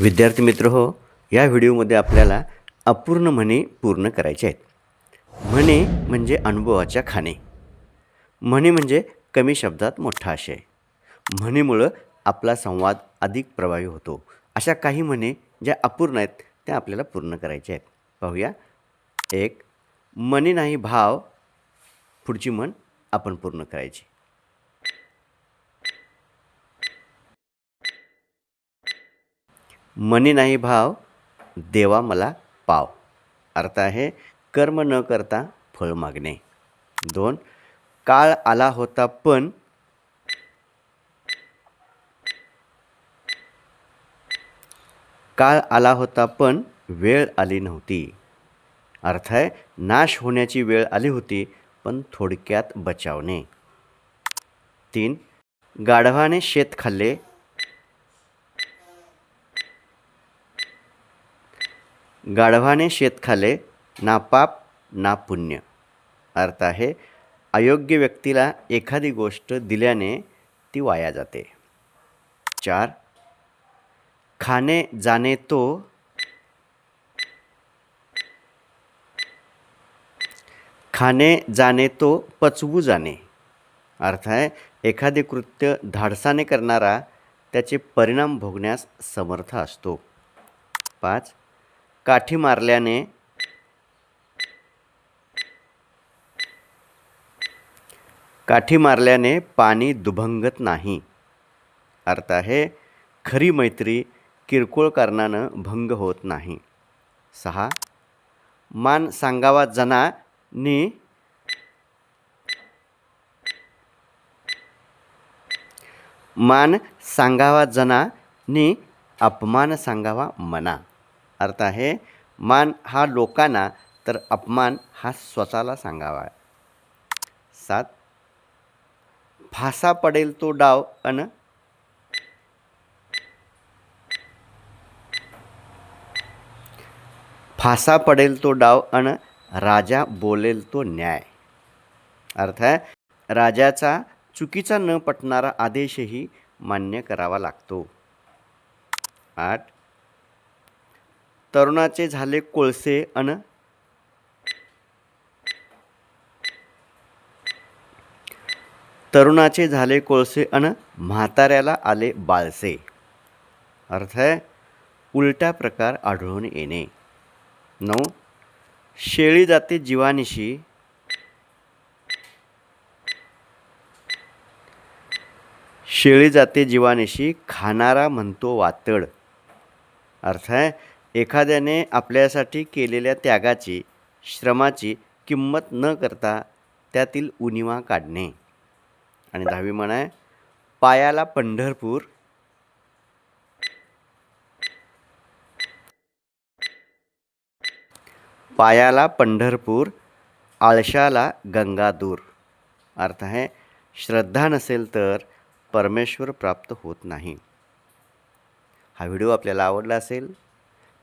विद्यार्थी मित्र हो या व्हिडिओमध्ये आपल्याला अपूर्ण म्हणे पूर्ण करायचे आहेत. म्हणे म्हणजे अनुभवाच्या खाणे. म्हणे म्हणजे कमी शब्दात मोठा आशय. म्हणीमुळं आपला संवाद अधिक प्रभावी होतो. अशा काही म्हणे ज्या अपूर्ण आहेत त्या आपल्याला पूर्ण करायच्या आहेत. पाहूया. एक मनी नाही भाव पुढची म्हण आपण पूर्ण करायची. मनी नाही भाव देवा मला पाव. अर्थ आहे कर्म न करता फळ मागणे. दोन काळ आला होता पण काळ आला होता पण वेळ आली नव्हती. अर्थ आहे नाश होण्याची वेळ आली होती पण थोडक्यात बचावणे. तीन गाढवाने शेत खाल्ले गाढवाने शेत खाले ना पाप ना पुण्य. अर्थ आहे अयोग्य व्यक्तीला एखादी गोष्ट दिल्याने ती वाया जाते. चार खाणे जाणे तो खाणे जाणे तो पचवू जाणे. अर्थ आहे एखादे कृत्य धाडसाने करणारा त्याचे परिणाम भोगण्यास समर्थ असतो. पाच काठी मारल्याने काठी मारल्याने पाणी दुभंगत नाही. अर्थ आहे खरी मैत्री किरकोळ कारणानं भंग होत नाही. सहा मान सांगावा जनानी मान सांगावा जनानी अपमान सांगावा मना. अर्थ आहे मान हा लोकांना तर अपमान हा स्वतःला सांगावा. सात फासा पडेल तो डाव अन फासा पडेल तो डाव अन राजा बोलेल तो न्याय. अर्थ आहे राजाचा चुकीचा न पटणारा आदेशही मान्य करावा लागतो. आठ तरुणाचे झाले कोळसे अन तरुणाचे झाले कोळसे अन म्हाताऱ्याला आले बाळसे. अर्थ आहे उलटा प्रकार आढळून येणे. नऊ शेळी जाते जीवानिशी शेळी जाते जीवानिशी खाणारा म्हणतो वातड. अर्थ आहे एखाद्याने आपल्यासाठी केलेल्या त्यागाची श्रमाची किंमत न करता त्यातील उणिवा काढणे. आणि दहावी म्हण आहे पायाला पंढरपूर. पायाला पंढरपूर आळशाला गंगादूर. अर्थ आहे श्रद्धा नसेल तर परमेश्वर प्राप्त होत नाही. हा व्हिडिओ आपल्याला आवडला असेल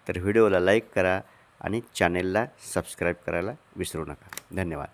तर व्हिडिओला लाईक करा आणि चॅनेलला सबस्क्राईब करायला विसरू नका. धन्यवाद.